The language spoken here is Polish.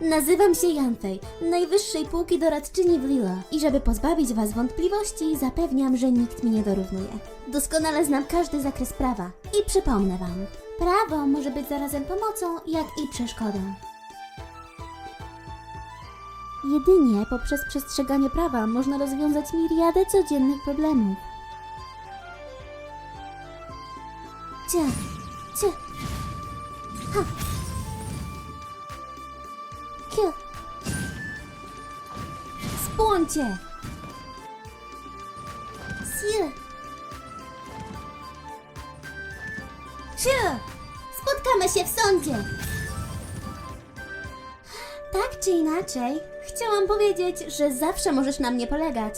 Nazywam się Janfej, najwyższej półki doradczyni w Lila i żeby pozbawić Was wątpliwości, zapewniam, że nikt mi nie dorównuje. Doskonale znam każdy zakres prawa i przypomnę Wam. Prawo może być zarazem pomocą, jak i przeszkodą. Jedynie poprzez przestrzeganie prawa można rozwiązać miriadę codziennych problemów. Cia, cia, ha. Kill. Spłońcie! Siły! Siły! Spotkamy się w sądzie! Tak czy inaczej, chciałam powiedzieć, że zawsze możesz na mnie polegać.